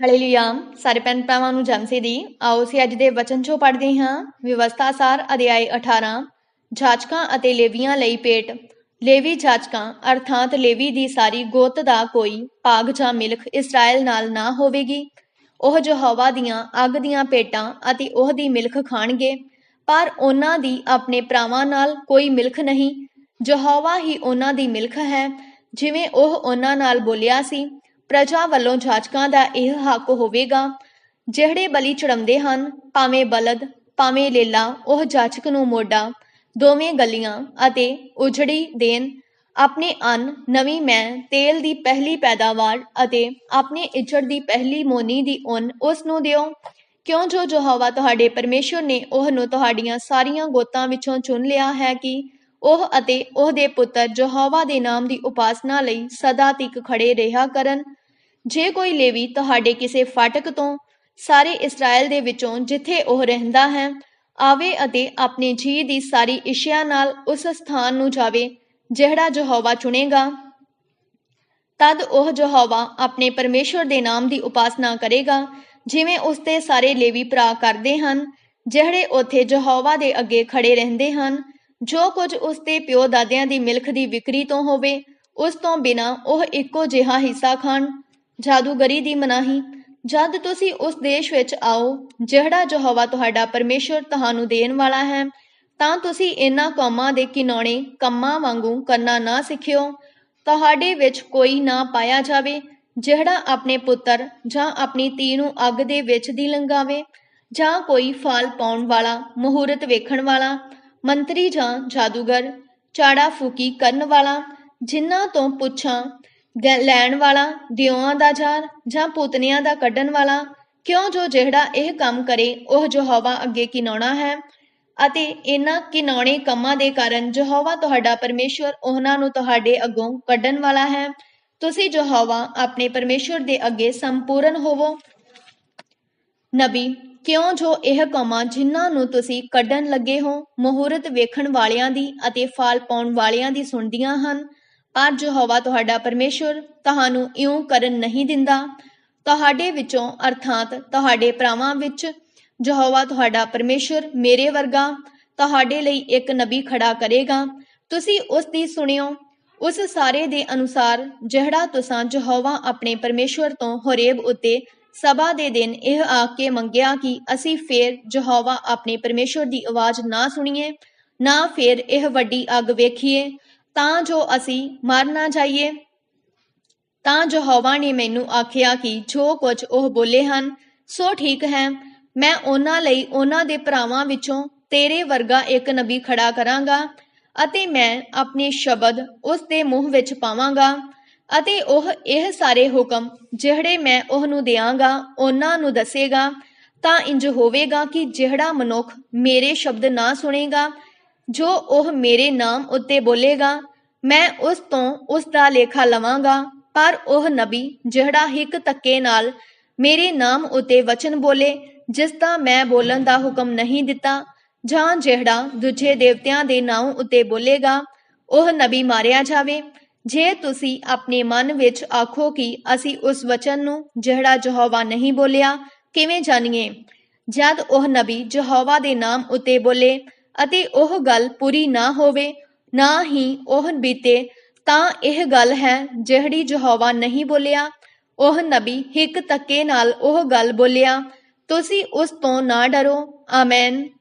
Hallelujah ਸਾਰੇ ਭੈਣ ਭਰਾਵਾਂ ਨੂੰ ਜਮਸੇ ਦੀ ਆਓ ਅਸੀਂ ਅੱਜ ਦੇ ਵਚਨ ਚੋਂ ਪੜ੍ਹਦੇ ਹਾਂ। ਵਿਵਸਥਾ ਸਾਰ ਅਧਿਆਇ 18 ਜਾਚਕਾਂ ਅਤੇ ਲੇਵੀਆਂ ਲਈ ਪੇਟ। ਲੇਵੀ ਜਾਚਕਾਂ, ਅਰਥਾਤ ਲੇਵੀ ਦੀ ਸਾਰੀ ਗੋਤ ਦਾ ਕੋਈ ਭਾਗ ਜਾਂ ਮਿਲਖ ਇਸਰਾਇਲ ਨਾਲ ਨਾ ਹੋਵੇਗੀ। ਉਹ ਯਹੋਵਾ ਦੀਆਂ ਅੱਗ ਦੀਆਂ ਪੇਟਾਂ ਅਤੇ ਉਹ ਦੀ ਮਿਲਖ ਖਾਣਗੇ। ਪਰ ਉਹਨਾਂ ਦੀ ਆਪਣੇ ਭਰਾਵਾਂ ਨਾਲ ਕੋਈ ਮਿਲਖ ਨਹੀਂ। ਯਹੋਵਾ ਹੀ ਉਹਨਾਂ ਦੀ ਮਿਲਖ ਹੈ। ਜਿਵੇਂ ਉਹ ਉਹਨਾਂ ਨਾਲ ਬੋਲਿਆ ਸੀ ਪ੍ਰਜਾ ਵੱਲੋਂ ਜਾਚਕਾਂ ਦਾ ਇਹ ਹੱਕ ਹੋਵੇਗਾ। ਜਿਹੜੇ ਬਲੀ ਚੜਾਉਂਦੇ ਹਨ, ਭਾਵੇਂ ਬਲਦ, ਭਾਵੇਂ ਲੇਲਾ, ਉਹ ਜਾਚਕ ਨੂੰ ਮੋਢਾ, ਦੋਵੇਂ ਗਲੀਆਂ ਅਤੇ ਉਜੜੀ ਦੇਣ, ਆਪਣੇ ਅੰਨ, ਨਵੀਂ ਮੈਂ, ਤੇਲ ਦੀ ਪਹਿਲੀ ਪੈਦਾਵਾਰ ਅਤੇ ਆਪਣੇ ਇੱਜੜ ਦੀ ਪਹਿਲੀ ਮੋਨੀ ਦੀ ਉਨ ਉਸ ਨੂੰ ਦਿਓ। ਕਿਉਂ ਜੋ ਹਵਾ ਤੁਹਾਡੇ ਪਰਮੇਸ਼ਵਰ ਨੇ ਉਹ ਨੂੰ ਤੁਹਾਡੀਆਂ ਸਾਰੀਆਂ ਗੋਤਾਂ ਵਿੱਚੋਂ ਚੁਣ ਲਿਆ ਹੈ ਕਿ ਉਹ ਅਤੇ ਉਹਦੇ ਪੁੱਤਰ ਯਹੋਵਾ ਦੇ ਨਾਮ ਦੀ ਉਪਾਸਨਾ ਲਈ ਸਦਾ ਤੱਕ ਖੜੇ ਰਿਹਾ ਕਰਨ। ਜੇ ਕੋਈ ਲੇਵੀ ਤੁਹਾਡੇ ਕਿਸੇ ਫਾਟਕ ਤੋਂ ਸਾਰੇ ਇਸਰਾਇਲ ਦੇ ਵਿੱਚੋਂ ਜਿੱਥੇ ਉਹ ਰਹਿੰਦਾ ਹੈ, ਆਵੇ ਅਤੇ ਆਪਣੇ ਜੀ ਦੀ ਸਾਰੀ ਇਸ਼ਿਆ ਨਾਲ ਉਸ ਸਥਾਨ ਨੂੰ ਜਾਵੇ, ਜਿਹੜਾ ਯਹੋਵਾ ਚੁਣੇਗਾ। ਤਦ ਉਹ ਯਹੋਵਾ ਆਪਣੇ ਪਰਮੇਸ਼ਵਰ ਦੇ ਨਾਮ ਦੀ ਉਪਾਸਨਾ ਕਰੇਗਾ, ਜਿਵੇਂ ਉਸ ਦੇ ਸਾਰੇ ਲੇਵੀ ਭਰਾ ਕਰਦੇ ਹਨ, ਜਿਹੜੇ ਉੱਥੇ ਯਹੋਵਾ ਦੇ ਅੱਗੇ ਖੜੇ ਰਹਿੰਦੇ ਹਨ। ਜੋ ਕੁਝ ਉਸ ਦੇ ਪਿਓ ਦਾਦਿਆਂ ਦੀ ਮਿਲਖ ਦੀ ਵਿਕਰੀ ਤੋਂ ਹੋਵੇ, ਉਸ ਤੋਂ ਬਿਨਾ ਉਹ ਇੱਕੋ ਜਿਹਾ ਹਿੱਸਾ ਖਾਣ, ਜਾਦੂਗਰੀ ਦੀ ਮਨਾਹੀ। ਜਦ ਤੁਸੀਂ ਉਸ ਦੇਸ਼ ਵਿੱਚ ਆਓ, ਜਿਹੜਾ ਯਹੋਵਾ ਤੁਹਾਡਾ ਪਰਮੇਸ਼ਵਰ ਤੁਹਾਨੂੰ ਦੇਣ ਵਾਲਾ ਹੈ, ਤਾਂ ਤੁਸੀਂ ਇਹਨਾਂ ਕੌਮਾਂ ਦੇ ਕਿਨੌਣੇ ਕੰਮਾਂ ਵਾਂਗੂ ਕਰਨਾ ਨਾ ਸਿੱਖਿਓ। ਤੁਹਾਡੇ ਵਿੱਚ ਕੋਈ ਨਾ ਪਾਇਆ ਜਾਵੇ, ਜਿਹੜਾ ਆਪਣੇ ਪੁੱਤਰ ਜਾਂ ਆਪਣੀ ਧੀ ਨੂੰ ਅੱਗ ਦੇ ਵਿੱਚ ਦੀ ਲੰਗਾਵੇ ਜਾਂ ਕੋਈ ਫਲ ਪਾਉਣ ਵਾਲਾ, ਮਹੂਰਤ ਵੇਖਣ ਵਾਲਾ ਮੰਤਰੀ ਜਾਂ ਜਾਦੂਗਰ, ਚਾੜਾ ਫੂਕੀ ਕਰਨ ਵਾਲਾ, ਜਿਨ੍ਹਾਂ ਤੋਂ ਪੁੱਛਾਂ ਲੈਣ ਵਾਲਾ, ਦਿਓਆਂ ਦਾ ਜਾਰ ਜਾਂ ਪੁੱਤਨਿਆਂ ਦਾ ਕੱਢਣ ਵਾਲਾ, ਕਿਉਂ ਜੋ ਜਿਹੜਾ ਇਹ ਕੰਮ ਕਰੇ, ਉਹ ਯਹੋਵਾ ਅੱਗੇ ਕਿਨਾਉਣਾ ਹੈ? ਅਤੇ ਇਹਨਾਂ ਕਿਨਾਉਣੇ ਕੰਮਾਂ ਦੇ ਕਾਰਨ ਯਹੋਵਾ ਤੁਹਾਡਾ ਪਰਮੇਸ਼ਵਰ ਉਹਨਾਂ ਨੂੰ ਤੁਹਾਡੇ ਅੱਗੋਂ ਕੱਢਣ ਵਾਲਾ ਹੈ। ਤੁਸੀਂ ਯਹੋਵਾ ਆਪਣੇ ਪਰਮੇਸ਼ਵਰ ਦੇ ਅੱਗੇ ਸੰਪੂਰਨ ਹੋਵੋ। ਨਬੀ ਕਿਉਂ ਜੋ ਇਹ ਕੰਮਾਂ ਜਿਨ੍ਹਾਂ ਨੂੰ ਤੁਸੀਂ ਕੱਢਣ ਲੱਗੇ ਹੋ, ਮਹੂਰਤ ਵੇਖਣ ਵਾਲਿਆਂ ਦੀ ਅਤੇ ਫਲ ਪਾਉਣ ਵਾਲਿਆਂ ਦੀ ਸੁਣਦੀਆਂ ਹਨ? ਪਰ ਯਹੋਵਾ ਤੁਹਾਡਾ ਪਰਮੇਸ਼ਵਰ ਤੁਹਾਨੂੰ ਇਉਂ ਕਰਨ ਨਹੀਂ ਦਿੰਦਾ। ਤੁਹਾਡੇ ਵਿੱਚੋਂ ਅਰਥਾਤ ਤੁਹਾਡੇ ਭਰਾਵਾਂ ਵਿੱਚ ਯਹੋਵਾ ਤੁਹਾਡਾ ਪਰਮੇਸ਼ਵਰ ਮੇਰੇ ਵਰਗਾ ਤੁਹਾਡੇ ਲਈ ਇੱਕ ਨਬੀ ਖੜਾ ਕਰੇਗਾ। ਤੁਸੀਂ ਉਸ ਦੀ ਸੁਣਿਓ। ਉਸ ਸਾਰੇ ਦੇ ਅਨੁਸਾਰ ਜਿਹੜਾ ਤੁਸਾਂ ਯਹੋਵਾ ਆਪਣੇ ਪਰਮੇਸ਼ਵਰ ਤੋਂ ਹੋਰੇਬ ਉਤੇ ਸਭਾ ਦੇ ਦਿਨ ਇਹ ਆਖ ਕੇ ਮੰਗਿਆ ਕਿ ਅਸੀਂ ਫੇਰ ਯਹੋਵਾ ਆਪਣੇ ਪਰਮੇਸ਼ਵਰ ਦੀ ਆਵਾਜ਼ ਨਾ ਸੁਣੀਏ, ਨਾ ਫੇਰ ਇਹ ਵੱਡੀ ਅੱਗ ਵੇਖੀਏ, ਤਾਂ ਜੋ ਅਸੀਂ ਮਰ ਨਾ ਜਾਈਏ। ਤਾਂ ਯਹੋਵਾ ਨੇ ਮੈਨੂੰ ਆਖਿਆ ਕਿ ਜੋ ਕੁਝ ਉਹ ਬੋਲੇ ਹਨ, ਸੋ ਠੀਕ ਹੈ, ਮੈਂ ਉਹਨਾਂ ਲਈ ਉਹਨਾਂ ਦੇ ਭਰਾਵਾਂ ਵਿੱਚੋਂ ਤੇਰੇ ਵਰਗਾ ਇੱਕ ਨਬੀ ਖੜਾ ਕਰਾਂਗਾ ਅਤੇ ਮੈਂ ਆਪਣੇ ਸ਼ਬਦ ਉਸ ਦੇ ਮੂੰਹ ਵਿੱਚ ਪਾਵਾਂਗਾ। ਅਤੇ ਉਹ ਇਹ ਸਾਰੇ ਹੁਕਮ ਜਿਹੜੇ ਮੈਂ ਉਹਨੂੰ ਦਿਆਂਗਾ, ਉਹਨਾਂ ਨੂੰ ਦੱਸੇਗਾ, ਤਾਂ ਇੰਜ ਹੋਵੇਗਾ ਕਿ ਜਿਹੜਾ ਮਨੁੱਖ ਮੇਰੇ ਸ਼ਬਦ ਨਾ ਸੁਣੇਗਾ, ਜੋ ਉਹ ਮੇਰੇ ਨਾਮ ਉੱਤੇ ਬੋਲੇਗਾ, ਮੈਂ ਉਸ ਤੋਂ ਉਸ ਦਾ ਲੇਖਾ ਲਵਾਂਗਾ, ਪਰ ਉਹ ਨਬੀ ਜਿਹੜਾ ਇੱਕ ਤੱਕੇ ਨਾਲ ਮੇਰੇ ਨਾਮ ਉਤੇ ਵਚਨ ਬੋਲੇ, ਜਿਸ ਦਾ ਮੈਂ ਬੋਲਣ ਦਾ ਹੁਕਮ ਨਹੀਂ ਦਿੱਤਾ, ਜਾਂ ਜਿਹੜਾ ਦੂਜੇ ਦੇਵਤਿਆਂ ਦੇ ਨਾਮ ਉਤੇ ਬੋਲੇਗਾ, ਉਹ ਨਬੀ ਮਾਰਿਆ ਜਾਵੇ ਜੇ ਤੁਸੀਂ ਆਪਣੇ ਮਨ ਵਿੱਚ ਆਖੋ ਕਿ ਅਸੀਂ ਉਸ ਵਚਨ ਨੂੰ ਜਿਹੜਾ ਯਹੋਵਾ ਨਹੀਂ ਬੋਲਿਆ, ਕਿਵੇਂ ਜਾਣੀਏ? ਜਦ ਉਹ ਨਬੀ ਯਹੋਵਾ ਦੇ ਨਾਮ ਉਤੇ ਬੋਲੇ ਅਤੇ ਉਹ ਗੱਲ ਪੂਰੀ ਨਾ ਹੋਵੇ, ਨਾ ਹੀ ਉਹ ਬੀਤੇ, ਤਾਂ ਇਹ ਗੱਲ ਹੈ ਜਿਹੜੀ ਯਹੋਵਾ ਨਹੀਂ ਬੋਲਿਆ। ਉਹ ਨਬੀ ਹਿੱਕ ਤੱਕੇ ਨਾਲ ਉਹ ਗੱਲ ਬੋਲਿਆ, ਤੁਸੀਂ ਉਸ ਤੋਂ ਨਾ ਡਰੋ। ਆਮੇਨ।